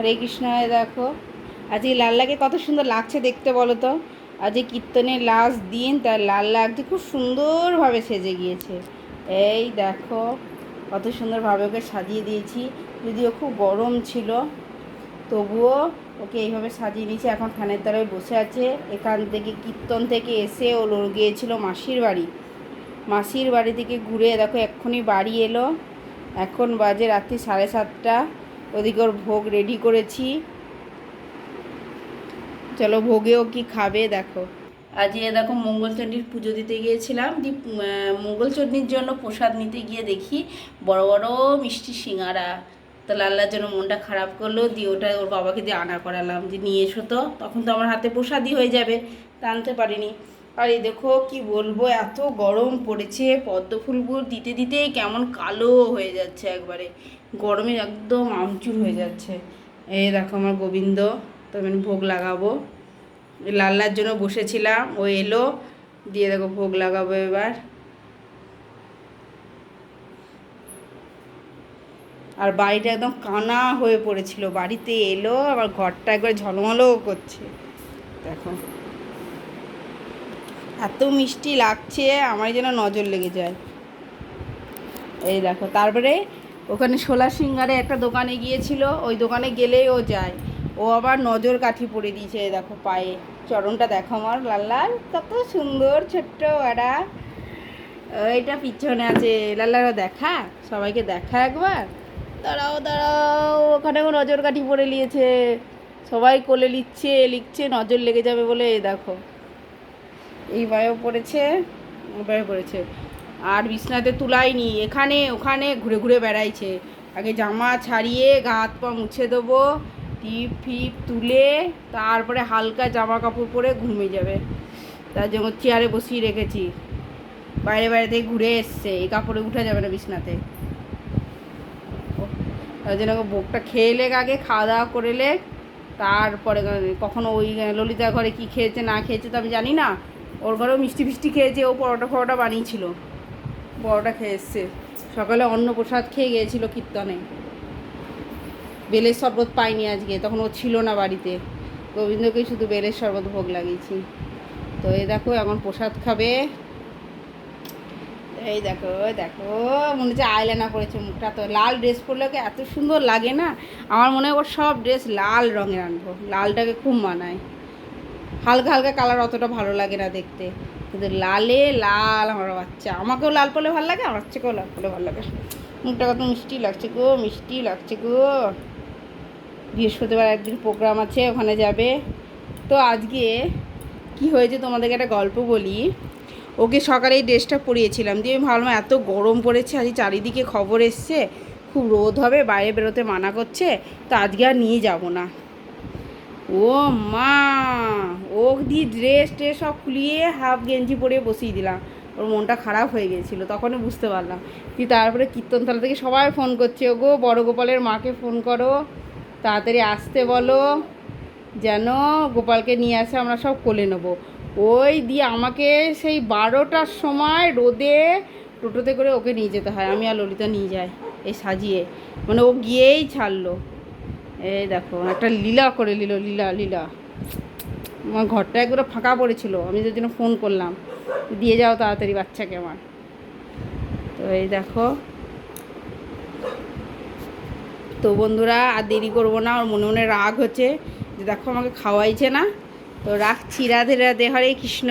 হরে কৃষ্ণ হয়ে, দেখো। আজকে লাল্লাকে কত সুন্দর লাগছে দেখতে বলো তো। আজকে কীর্তনের লাস্ট দিন, তার লাল্লা আজকে খুব সুন্দরভাবে সেজে গিয়েছে। এই দেখো, কত সুন্দরভাবে ওকে সাজিয়ে দিয়েছি। যদিও খুব গরম ছিল, তবুও ওকে এইভাবে সাজিয়ে নিয়েছি এখন ফ্যানের তলায় বসে আছে। এখান থেকে, কীর্তন থেকে এসে ও গিয়েছিল মাসির বাড়ি। মাসির বাড়ি থেকে ঘুরে দেখো, এক্ষুনি বাড়ি এলো। এখন বাজে রাত্রি সাড়ে সাতটা। ওদিকে ওর ভোগ রেডি করেছি। চলো ভোগেও কি খাবে দেখো। আজ এ দেখো মঙ্গলচণ্ডীর পুজো দিতে গিয়েছিলাম। দি মঙ্গলচণ্ডীর জন্য প্রসাদ নিতে গিয়ে দেখি বড় বড় মিষ্টি সিঙ্গারা। তো লাল্লার জন্য মনটা খারাপ করল, দিয়ে ওটা ওর বাবাকে দিয়ে আনা করালাম যে নিয়ে এসো তো। তখন তো আমার হাতে প্রসাদই হয়ে যাবে। তা আনতে পারিনি। আর এই দেখো কি বলব, এত গরম পড়েছে, পদ্ম ফুলগুলো দিতে দিতেই কেমন কালো হয়ে যাচ্ছে একবারে। গরমে একদম আমচুর হয়ে যাচ্ছে। এই দেখো আমার গোবিন্দ তো আমি ভোগ লাগাবো। লাল্লার জন্য বসেছিলাম, ও এলো, দিয়ে দেখো ভোগ লাগাবো এবার। আর বাড়িটা একদম কানা হয়ে পড়েছিল, বাড়িতে এলো, আবার ঘরটা একবার ঝলমলও করছে। দেখো। এত মিষ্টি লাগছে আমার যেন নজর লেগে যায়। এই দেখো, তারপরে ওখানে শোলা সিঙ্গারে একটা দোকানে গিয়েছিল, ওই দোকানে গেলেই ও যায়। ও আবার নজর কাঠি পরে দিয়েছে দেখো পায়ে। চরণটা দেখো আমার, লাল লাল, কত সুন্দর ছোট্ট ওরা এটা পিছনে আছে লাল্লারা দেখা? সবাইকে দেখা একবার? দাঁড়াও দাঁড়াও, ওখানে নজর কাঠি পরে নিয়েছে সবাই কোলে লিখছে লিখছে, নজর লেগে যাবে বলে দেখো। এই বায়ও পড়েছে ও বায়ও পড়েছে। আর বিছনাতে তুলাইনি এখানে ওখানে ঘুরে ঘুরে বেড়াইছে। আগে জামা ছাড়িয়ে গা হাত পা মুছে দেবো, টিপ ফিপ তুলে তারপরে হালকা জামা কাপড় পরে ঘুমিয়ে যাবে। তার জন্য চেয়ারে বসিয়ে রেখেছি। বাইরে বাইরে থেকে ঘুরে এসছে, এই কাপড়ে উঠা যাবে না বিছনাতে। তার জন্য বোকটা খেয়ে লেগ আগে, খাওয়া দাওয়া করে লেগ তারপরে কখনো ওই ললিতা ঘরে কি খেয়েছে, না খেয়েছে তো আমি জানি না। ওর ঘরেও মিষ্টি ফিষ্টি খেয়েছে ও পরোটা ফরোটা বানিয়েছিল। পরোটা খেয়ে এসছে। সকালে অন্ন প্রসাদ খেয়ে গিয়েছিল কীর্তনে। বেলের শরবত পাইনি আজকে, তখন ও ছিল না বাড়িতে। গোবিন্দকেই শুধু বেলের শরবত ভোগ লাগিয়েছি। তো এই দেখো, এখন প্রসাদ খাবে। এই দেখো দেখো, মনে হচ্ছে আইলানা করেছে মুখটা। তো লাল ড্রেস পরলে ওকে এত সুন্দর লাগে না? আমার মনে হয় ওর সব ড্রেস লাল রঙের আনব। লালটাকে খুব মানায়। হালকা হালকা কালার অতটা ভালো লাগে না দেখতে। কিন্তু লালে লাল আমার বাচ্চা। আমাকেও লাল পরলে ভালো লাগে, আমার বাচ্চাকেও লাল পরলে ভালো লাগে। মুখটা কত মিষ্টি লাগছে গো, মিষ্টি লাগছে গো। বৃহস্পতিবার একদিন প্রোগ্রাম আছে, ওখানে যাবে। তো আজকে কি হয়েছে তোমাদেরকে একটা গল্প বলি। ওকে সকালে এই ড্রেসটা পরিয়েছিলাম। দিয়ে আমি ভাবলাম এত গরম পড়েছে আজ চারিদিকে খবর এসছে। খুব রোদ হবে, বাইরে বেরোতে মানা করছে। তো আজকে আর নিয়ে যাব না। ও মা ও দি ড্রেস ট্রেস সব খুলিয়ে হাফ গেঞ্জি পরে বসিয়ে দিলাম। ওর মনটা খারাপ হয়ে গেছিল তখনই বুঝতে পারলাম। কি তারপরে কীর্তনতলা থেকে সবাই ফোন করছে ও গো বড় গোপালের মাকে ফোন করো, তাড়াতাড়ি আসতে বলো, যেন গোপালকে নিয়ে আসে আমরা সব কোলে নেব। ওই দিয়ে আমাকে সেই বারোটার সময় রোদে টোটোতে করে ওকে নিয়ে যেতে হয়, আমি আর ললিতা নিয়ে যাই, এই সাজিয়ে। মানে ও গিয়েই ছাড়লো। এই দেখো, একটা লীলা করে নিল, লীলা লীলা। আমার ঘরটা একবারে ফাঁকা পড়েছিল, আমি যার জন্য ফোন করলাম। দিয়ে যাও তাড়াতাড়ি বাচ্চাকে আমার। তো এই দেখো। তো বন্ধুরা, আর দেরি করব না, ওর মনে মনে রাগ হচ্ছে যে দেখো আমাকে খাওয়াইছে না। তো রাখছি, রাধে রাধে, হরে কৃষ্ণ।